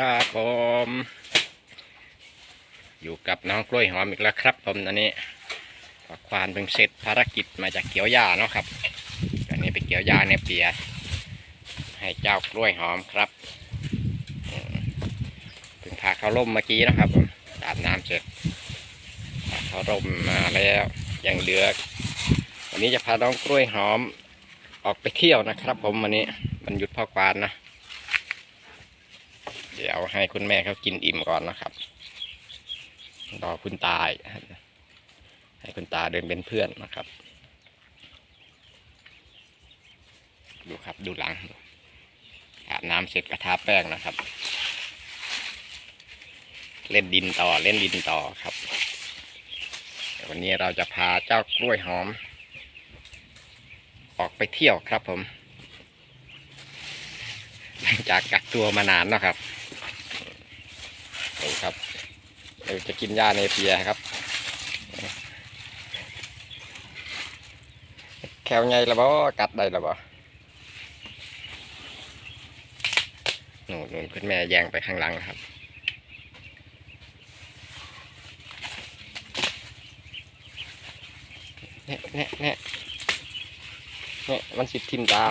ครับผม อยู่กับน้องกล้วยหอมอีกแล้วครับ ผมอันนี้ก็ควานเพิ่งเสร็จภารกิจมาจากเกี่ยวหญ้าเนาะครับอันนี้ไปเกี่ยวหญ้าในเปียให้เจ้ากล้วยหอมครับเพิ่งพาเขาร่มเมื่อกี้นะครับผมอาบน้ำเสร็จพาเขาร่มมาแล้วยังเหลือวันนี้จะพาน้องกล้วยหอมออกไปเที่ยวนะครับ ผมวันนี้มันหยุดพ่อควานนะ ดี๋ยวให้คุณแม่เขากินอิ่มก่อนนะครับ รอคุณตายให้คุณตาเดินเป็นเพื่อนนะครับ ดูครับดูหลังอาบน้ำเสร็จกระทาแป้งนะครับ เล่นดินต่อเล่นดินต่อครับ วันนี้เราจะพาเจ้ากล้วยหอม ออกไปเที่ยวครับผม หลังจากกักตัวมานานนะครับ ดูครับเดี๋ยวจะกินหญ้าเนเปียครับ แควไงละบ่กัดได้ละบ่หนูนูนคุณแม่แย่งไปข้างหลังครับเนี่ยเนี่ยเนี่ยเนี่ยมันสิทิมตา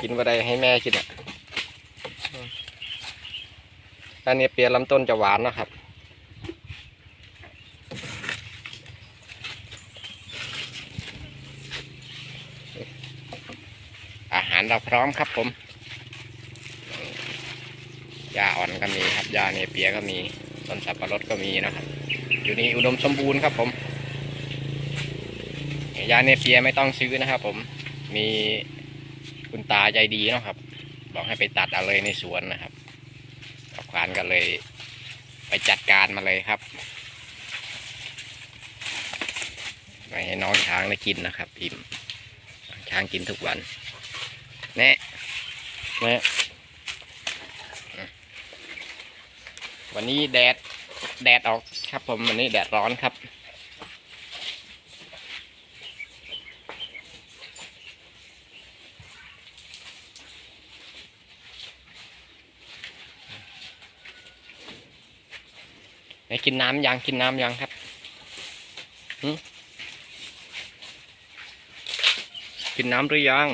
กินบ่ได้ให้แม่กินอะ อันนี้เปียลำต้นจะหวานนะครับ อาหารเราพร้อมครับผมหญ้าอ่อนก็มีครับหญ้าเนเปียก็มีต้นสับปะรดก็มีนะครับ อยู่นี่อุดมสมบูรณ์ครับผมหญ้าเนเปียไม่ต้องซื้อนะครับผมมีคุณตาใจดีนะครับ บอกให้ไปตัดเอาเลยในสวนนะครับ กับควานก็เลย ไปจัดการมาเลยครับไม่ให้น้องช้างได้กินนะครับอิ่มช้างกินทุกวันแนะแนะวันนี้แดดแดดออกครับผมวันนี้แดดร้อนครับ ไหนกินน้ำยังกินน้ำยังครับหึกินน้ำหรือยัง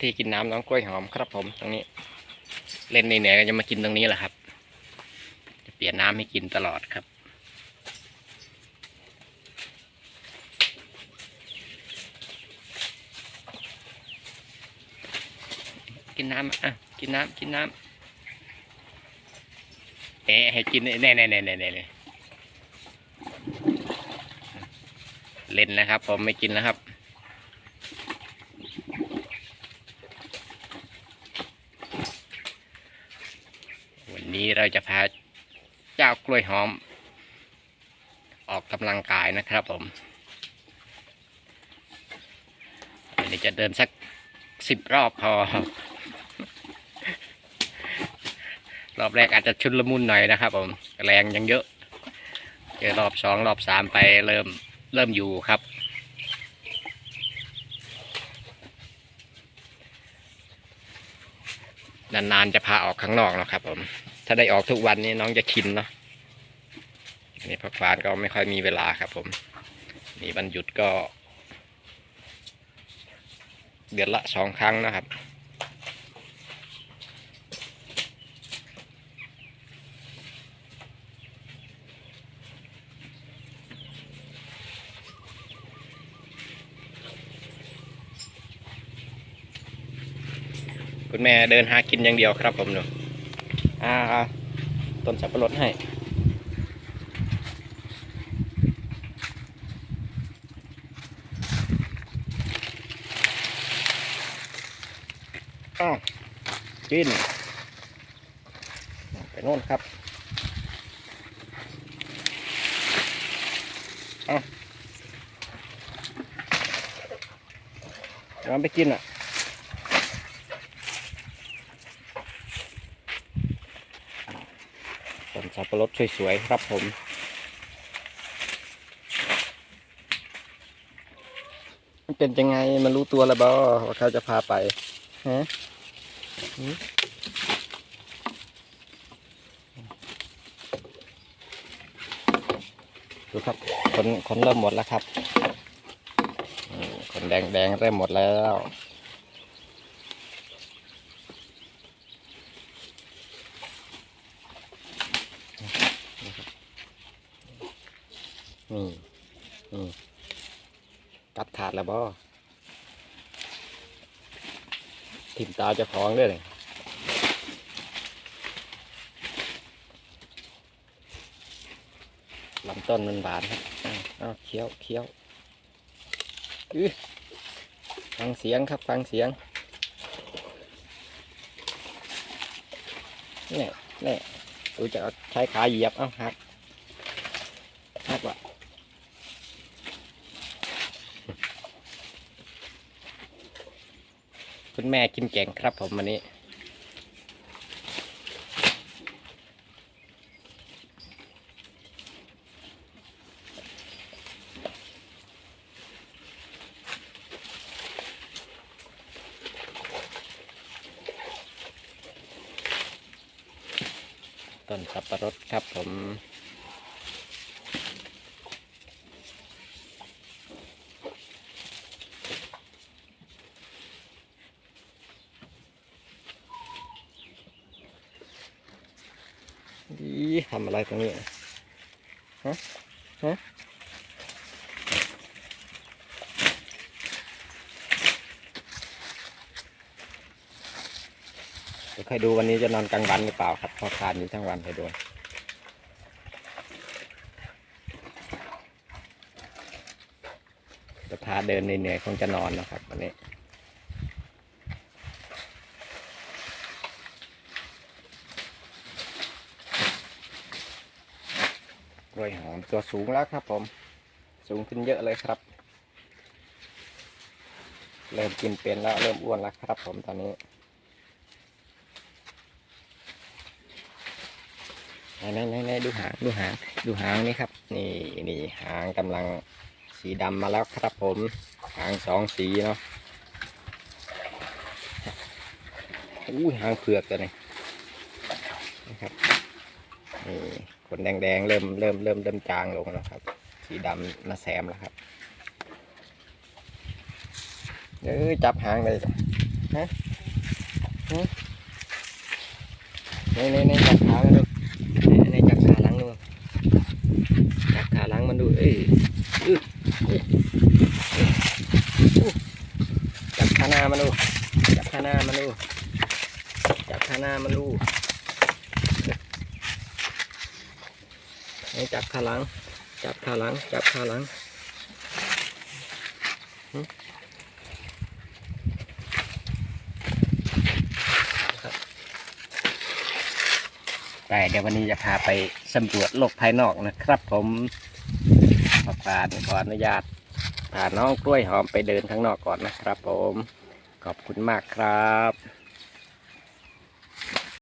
ที่กินน้ำน้องกล้วยหอมครับผมตรงนี้ เล่นในเหนือก็จะมากินตรงนี้แหละครับ จะเปลี่ยนน้ำให้กินตลอดครับกินน้ำอะ กินน้ำ กินน้ำ ให้กินแน่แน่แน่แน่แน่แน่เล่นนะครับ ผมไม่กินนะครับ วันนี้เราจะพาเจ้ากล้วยหอม ออกกำลังกายนะครับผมวันนี้จะเดินสักสิบรอบพอ รอบแรกอาจจะชุนละมุนหน่อยนะครับผมแรงยังเยอะ เจอรอบสองรอบสามไปเริ่มเริ่มอยู่ครับ นานๆจะพาออกข้างนอกนะครับผม ถ้าได้ออกทุกวันนี้น้องจะชินเนาะนี่พักฟานก็ไม่ค่อยมีเวลาครับผมนี่วันหยุดก็ เดือนละสองครั้งนะครับ คุณแม่เดินหากินอย่างเดียวครับผมหนูอ่าเอาต้นสับปะรดให้ อ้าวกิน ไปโน่นครับเอาเอาไปกินอะ ต้น สับปะรดสวยๆครับผม เป็นยังไงมันรู้ตัวแล้วบ่ว่าเขาจะพาไปฮะดูครับคนคนเริ่มหมดแล้วครับอืมคนแดงแดงเริ่มหมดแล้ว นี่นี่กัดขาดแล้วบ่ทิมตาจะคล้องด้วยเลยลำต้นมันหวานครับอ้าวอ้าเคี้ยวเคี้ยวอื้อฟังเสียงครับฟังเสียงเนี่ยเนี่ยดูจะใช้ขาเหยียบ เอ้าหักว่ะ คุณแม่กินแกงครับผมวันนี้ ต้นสับปะรดครับผม อี ทำอะไรตรงนี้ฮะฮะเดี๋ยวค่อยดูวันนี้จะนอนกลางวันหรือเปล่าครับเพอคานอยู่ทั้งวันไปดูจะพาเดินเหนื่อยๆคงจะนอนนะครับวันนี้ วยหอมตัวสูงแล้วครับผม สูงขึ้นเยอะเลยครับ เริ่มกินเป็นแล้วเริ่มอ้วนแล้วครับผมตอนนี้ไหนไหนไหนดูหางดูหางดูหางนี่ครับ นี่นี่หางกำลังสีดำมาแล้วครับผม หางสองสีเนาะอู้หางเผือกตัวนี้นะครับนี่ นแดงๆ เริ่มเริ่มเริ่มเริ่มจางลงแล้วครับ สีดำมาแซมแล้วครับเออจับหางเลยฮะฮะในี่นี่จับขามันดูนี่นี่จับขาหลังดูจับขาหลังมันดูเอ้ยจับขาหน้ามันดูจับขาหน้ามันดูจับขาหน้ามันดู นี่จับขาหลัง จับขาหลัง จับขาหลังหึครับแต่เดี๋ยววันนี้จะพาไปสำรวจโลกภายนอกนะครับ ผมขอการขออนุญาตพาน้องกล้วยหอมไปเดินข้างนอกก่อนนะครับ ผม ขอบคุณมากครับ